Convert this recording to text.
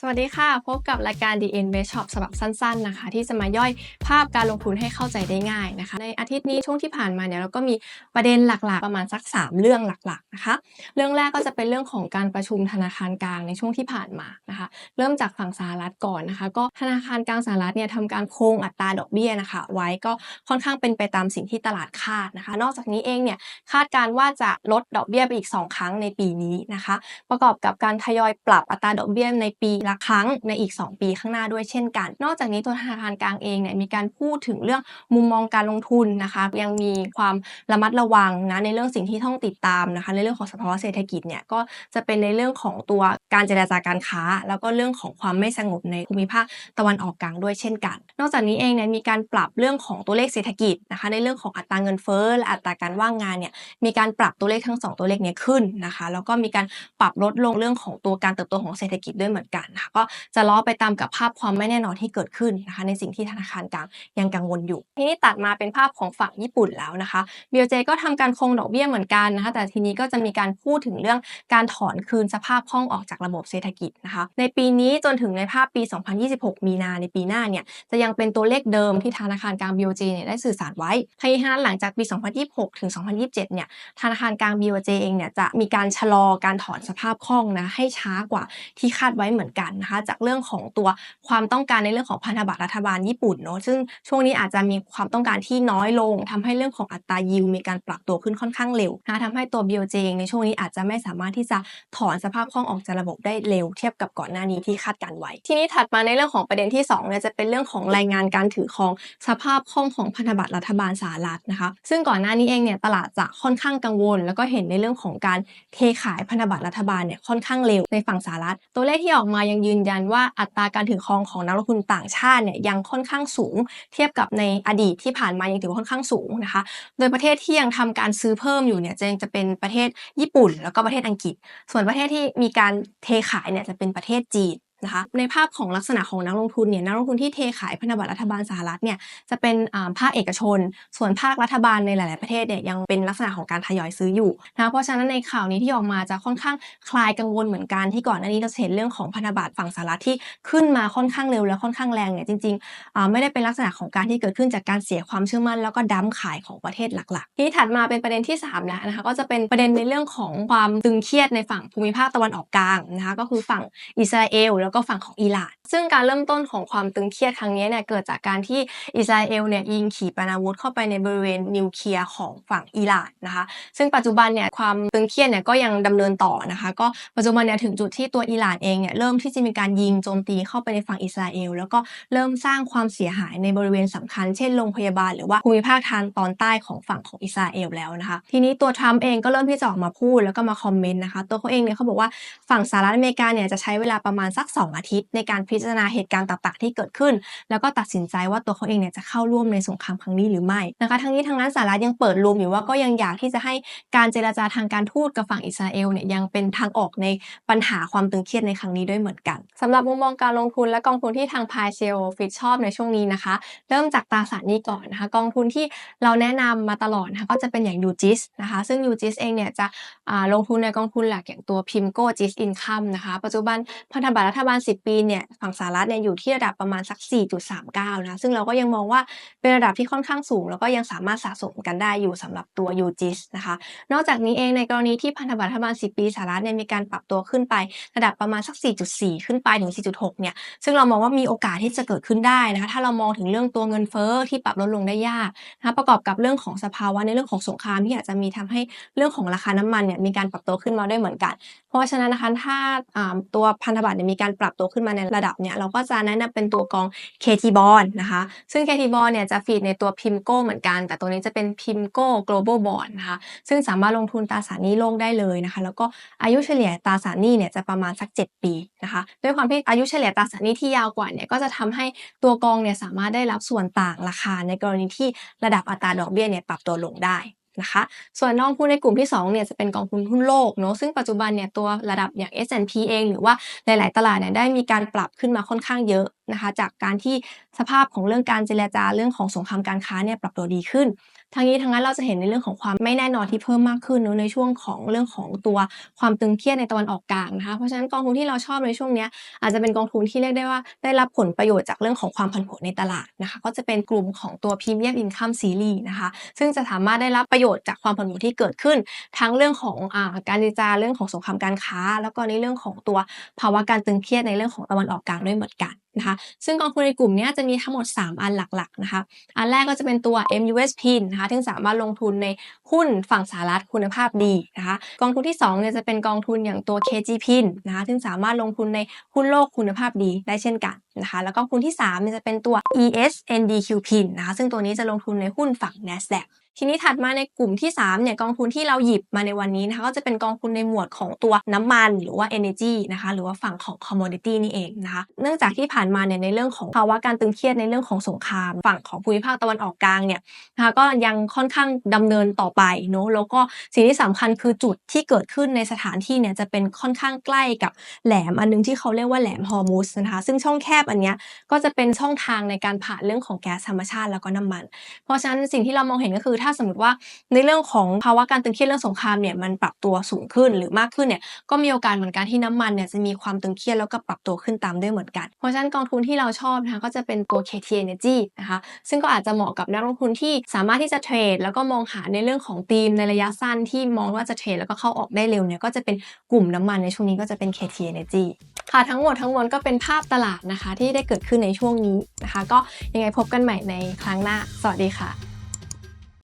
สวัสดีค่ะ พบกับรายการ The Invest Shop ฉบับสั้น ๆ นะคะ ที่จะมาย่อยภาพการลงทุนให้เข้าใจได้ง่ายนะคะ ในอาทิตย์นี้ช่วงที่ผ่านมาเนี่ยเราก็มีประเด็นหลักๆ ประมาณสัก 3 เรื่องหลักๆนะคะ เรื่องแรกก็จะเป็นเรื่องของการประชุมธนาคารกลางในช่วงที่ผ่านมานะคะ เริ่มจากฝั่งสหรัฐก่อนนะคะ ก็ธนาคารกลางสหรัฐเนี่ยทำการคงอัตราดอกเบี้ยนะคะ ไว้ก็ค่อนข้างเป็นไปตามสิ่งที่ตลาดคาดนะคะ นอกจากนี้เองเนี่ยคาดการณ์ว่าจะลดดอกเบี้ยไปอีก 2 ครั้งในปีนี้นะคะ ประกอบกับการทยอยปรับอัตราดอกเบี้ยในปีละครั้งในอีก 2 ปีข้างหน้าด้วยเช่นกัน นอกจากนี้ตัวธนาคารกลางเองเนี่ยมีการพูดถึงเรื่องมุมมองการลงทุนนะคะ ยังมีความระมัดระวังนะในเรื่องสิ่งที่ต้องติดตามนะคะ ในเรื่องของสภาวะเศรษฐกิจเนี่ยก็จะเป็นในเรื่องของตัวการเจรจาการค้า แล้วก็เรื่องของความไม่สงบในภูมิภาคตะวันออกกลางด้วยเช่นกัน นอกจากนี้เองเนี่ยมีการปรับเรื่องของตัวเลขเศรษฐกิจนะคะ ในเรื่องของอัตราเงินเฟ้อและอัตราการว่างงานเนี่ยมีการปรับตัวเลขทั้งสองตัวเลขเนี้ขึ้นนะคะ แล้วก็มีการปรับลดลงเรื่องของตัวการเติบโตของเศรษฐกิจด้วยเหมือนกันนะคะก็จะล้อไปตามกับภาพความไม่แน่นอนที่เกิดขึ้นนะคะในสิ่งที่ธนาคารกลางยังกังวลอยู่ ทีนี้ตัดมาเป็นภาพของฝั่งญี่ปุ่นแล้วนะคะ BOJ ก็ทำการคงดอกเบี้ยเหมือนกันนะคะแต่ทีนี้ก็จะมีการพูดถึงเรื่องการถอนคืนสภาพคล่องออกจากระบบเศรษฐกิจนะคะในปีนี้จนถึงในภาพปี 2026 มีนาในปีหน้าเนี่ยจะยังเป็นตัวเลขเดิมที่ธนาคารกลาง BOJ เนี่ยได้สื่อสารไว้ทั้งนี้ทั้งนั้นหลังจากปี 2026 ถึง 2027 เนี่ยธนาคารกลาง BOJ เองเนี่ยจะมีการชะลอการถอนสภาพคล่องนะให้ช้ากว่าที่คาดไว้เหมือนกันนะคะจากเรื่องของตัวความต้องการในเรื่องของพันธบัตรรัฐบาลญี่ปุ่นเนาะซึ่งช่วงนี้อาจจะมีความต้องการที่น้อยลงทำให้เรื่องของอัตรายิวมีการปรับตัวขึ้นค่อนข้างเร็วนะทำให้ตัว BOJ เองในช่วงนี้อาจจะไม่สามารถที่จะถอนสภาพคล่องออกจากระบบได้เร็วเทียบกับก่อนหน้านี้ที่คาดการไว้ ทีนี้ถัดมาในเรื่องของประเด็นที่2เนี่ยจะเป็นเรื่องของรายงานการถือครองสภาพคล่องของพันธบัตรรัฐบาลสหรัฐนะคะ ซึ่งก่อนหน้านี้เองเนี่ยตลาดจะค่อนข้างกังวล แล้วก็เห็นในเรื่องของการเทขายพันธบัตรรัฐบาลเนี่ยค่อนข้างเร็วในฝั่งสหรัฐ ตัวเลขที่ออกมายังยืนยันว่าอัตราการถือครองของนักลงทุนต่างชาติเนี่ยยังค่อนข้างสูง เทียบกับในอดีตที่ผ่านมายังถือว่าค่อนข้างสูงนะคะ โดยประเทศที่ยังทำการซื้อเพิ่มอยู่เนี่ยจะยังจะเป็นประเทศญี่ปุ่น แล้วก็ประเทศอังกฤษ ส่วนประเทศที่มีการเทขายเนี่ยจะเป็นประเทศจีน นะคะในภาพของลักษณะของนักลงทุนเนี่ยนักลงทุนที่เทขายพันธบัตรรัฐบาลสหรัฐเนี่ยจะเป็นภาคเอกชน ส่วนภาครัฐบาลในหลาย ๆ ประเทศเนี่ยยังเป็นลักษณะของการทยอยซื้ออยู่นะเพราะฉะนั้นในข่าวนี้ที่ออกมาจะค่อนข้างคลายกังวลเหมือนกันที่ก่อนหน้านี้เราเห็นเรื่องของพันธบัตรฝั่งสหรัฐที่ขึ้นมาค่อนข้างเร็วและค่อนข้างแรงเนี่ยจริงๆไม่ได้เป็นลักษณะของการที่เกิดขึ้นจากการเสียความเชื่อมั่น แล้วก็ดั้มขายของประเทศหลัก ๆ ที่ถัดมาเป็นประเด็นที่3แล้วนะคะก็จะเป็นประเด็นในเรื่องของความตึงเครียดในฝั่งภูมิภาคตะวันออกกลางนะคะก็คือฝั่งอิสราเอลแล้วก็ฝั่งของอิหร่าน ซึ่งการเริ่มต้นของความตึงเครียดครั้งนี้เนี่ยเกิดจากการที่อิสราเอลเนี่ยยิงขีปนาวุธเข้าไปในบริเวณนิวเคลียร์ของฝั่งอิหร่านนะคะ ซึ่งปัจจุบันเนี่ยความตึงเครียดเนี่ยก็ยังดำเนินต่อนะคะ ก็ปัจจุบันเนี่ยถึงจุดที่ตัวอิหร่านเองเนี่ยเริ่มที่จะมีการยิงโจมตีเข้าไปในฝั่งอิสราเอลแล้วก็เริ่มสร้างความเสียหายในบริเวณสำคัญ เช่นโรงพยาบาลหรือว่าภูมิภาคทางตอนใต้ของฝั่งของอิสราเอลแล้วนะคะ ทีนี้ตัวทรัมป์เองก็เริ่มที่จะออกมาพูดแล้วก็มาคอมเมนต์นะคะ ตัวเขาเองเนี่ยเขาบอกว่าฝั่งสหรัฐอเมริกาเนี่ยจะใช้เวลาประมาณสัก2 อาทิตย์ ในการพิจารณาเหตุการณ์ต่างๆ ที่เกิดขึ้น แล้วก็ตัดสินใจว่าตัวเขาเองเนี่ยจะเข้าร่วมในสงครามครั้งนี้หรือไม่นะคะทั้งนี้ทั้งนั้นสหรัฐยังเปิดรูมอยู่ว่าก็ยังอยากที่จะให้การเจรจาทางการทูตกับฝั่งอิสราเอลเนี่ยยังเป็นทางออกในปัญหาความตึงเครียดในครั้งนี้ด้วยเหมือนกันสำหรับมุมมองการลงทุนและกองทุนที่ทางพายเซลฟิตชอบในช่วงนี้นะคะ เริ่มจากตราสารนี้ก่อนนะคะ กองทุนที่เราแนะนำมาตลอดนะคะก็จะเป็นอย่างยูจิสนะคะซึ่งยูจิสเองเนี่ยจะลงทุนในกองทุนหลักอย่างตัวพิมโก้จิสอินคัมนะคะ ปัจจุบันพันธบัตรรัฐบาล 10 ปีเนี่ยฝั่งสหรัฐเนี่ยอยู่ที่ระดับประมาณสัก 4.39 นะ ซึ่งเราก็ยังมองว่าเป็นระดับที่ค่อนข้างสูง แล้วก็ยังสามารถสะสมกันได้อยู่สำหรับตัว UGIS นะคะ นอกจากนี้เองในกรณีที่พันธบัตรรัฐบาล 10 ปีสหรัฐเนี่ยมีการปรับตัวขึ้นไประดับประมาณสัก 4.4 ขึ้นไปถึง 4.6 เนี่ย ซึ่งเรามองว่ามีโอกาสที่จะเกิดขึ้นได้นะคะ ถ้าเรามองถึงเรื่องตัวเงินเฟ้อที่ปรับลดลงได้ยากนะประกอบกับเรื่องของสภาวะในเรื่องของสงครามที่อาจจะมีทำให้เรื่องของราคาน้ำมันเนี่ยมีการปรับตัวขึ้นมาได้เหมือนกัน เพราะฉะนั้นนะคะถ้าตัวพันธบัตรเนี่ยมีการปรับตัวขึ้นมาในระดับเนี่ยเราก็จะแนะนำเป็นตัวกอง KT Bond นะคะ ซึ่ง KT Bond เนี่ยจะฟีดในตัว PIMCO เหมือนกัน แต่ตัวนี้จะเป็น PIMCO Global Bond นะคะ ซึ่งสามารถลงทุนตราสารหนี้โลกได้เลยนะคะ แล้วก็อายุเฉลี่ยตราสารหนี้เนี่ยจะประมาณสัก 7 ปีนะคะ ด้วยความที่อายุเฉลี่ยตราสารหนี้ที่ยาวกว่าเนี่ยก็จะทำให้ตัวกองเนี่ยสามารถได้รับส่วนต่างราคาในกรณีที่ระดับอัตราดอกเบี้ยเนี่ยปรับตัวลงได้ นะคะ ส่วนกองทุนในกลุ่มที่ 2 เนี่ยจะเป็นกองทุนหุ้นโลกเนาะซึ่งปัจจุบันเนี่ยตัวระดับอย่าง S&P เอง หรือว่าหลายๆตลาดเนี่ยได้มีการปรับขึ้นมาค่อนข้างเยอะนะคะ จากการที่สภาพของเรื่องการเจรจาเรื่องของสงครามการค้าเนี่ยปรับตัวดีขึ้น ทั้งนี้ทั้งนั้นเราจะเห็นในเรื่องของความไม่แน่นอนที่เพิ่มมากขึ้นเนอในช่วงของเรื่องของตัวความตึงเครียดในตะวันออกกลางนะคะเพราะฉะนั้นกองทุนที่เราชอบในช่วงนี้อาจจะเป็นกองทุนที่เรียกได้ว่าได้รับผลประโยชน์จากเรื่องของความผันผวนในตลาดนะคะก็จะเป็นกลุ่มของตัว Premium Income Series นะคะซึ่งจะสามารถได้รับประโยชน์จากความผันผวนที่เกิดขึ้น ทั้งเรื่องของอการเจรจาเรื่องของสงครามการค้า แล้วก็ในเรื่องของตัวภาวะการตึงเครียดในเรื่องของตะวันออกกลางด้วยเหมือนกันนะคะซึ่งกองทุนในกลุ่มนี้จะมีทั้งหมด 3 อันหลักๆนะคะอันแรกก็จะเป็นตัว MUS PIN นะคะซึ่สามารถลงทุนในหุ้นฝั่งสหรัฐคุณภาพดีนะคะกองทุนที่2เนี่ยจะเป็นกองทุนอย่างตัว KG PIN นะคะซึ่งสามารถลงทุนในหุ้นโลกคุณภาพดีได้เช่นกัน นะคะแล้วก็กองทุนที่3เนี่ยจะเป็นตัว ESNDQP นะคะซึ่งตัวนี้จะลงทุนในหุ้นฝั่ง NASDAQ ทีนี้ถัดมาในกลุ่มที่3เนี่ยกองทุนที่เราหยิบมาในวันนี้นะคะก็จะเป็นกองทุนในหมวดของตัวน้ำมันหรือว่า energy นะคะหรือว่าฝั่งของ commodity นี่เองนะคะเนื่องจากที่ผ่านมาเนี่ยในเรื่องของภาวะการตึงเครียดในเรื่องของสงคราม ฝั่งของภูมิภาคตะวันออกกลางเนี่ยนะคะก็ยังค่อนข้างดำเนินต่อไปเนาะแล้วก็สิ่งที่สำคัญคือจุดที่เกิดขึ้นในสถานที่เนี่ยจะเป็นค่อนข้างใกล้กับแหลมอันนึงที่เขาเรียกว่าแหลมฮอร์มุสนะคะซึ่งช่องแคบอันเนี้ยก็จะเป็นช่องทางในการผ่านเรื่องของแก๊สธรรมชาติแล้วก็น้ำมัน เพราะฉะนั้นสิ่งที่เรามองเห็นก็คือถ้าสมมติว่าในเรื่องของภาวะการตึงเครียดเรื่องสงครามเนี่ยมันปรับตัวสูงขึ้นหรือมากขึ้นเนี่ยก็มีโอกาสเหมือนกันที่น้ำมันเนี่ยจะมีความตึงเครียดแล้วก็ปรับตัวขึ้นตามด้วยเหมือนกัน เพราะฉะนั้นกองทุนที่เราชอบนะคะก็จะเป็นตัว KT Energy นะคะซึ่งก็อาจจะเหมาะกับนักลงทุนที่สามารถที่จะเทรดแล้วก็มองหาในเรื่องของธีมในระยะสั้นที่มองว่าจะเทรดแล้วก็เข้าออกได้เร็วเนี่ยก็จะเป็นกลุ่มน้ำมันในช่วงนี้ก็จะเป็น KT Energy ค่ะทั้งหมดทั้งมวลก็เป็นภาพตลาดนะคะ ที่ได้เกิดขึ้นในช่วงนี้นะคะ ก็ยังไงพบกันใหม่ในครั้งหน้า สวัสดีค่ะ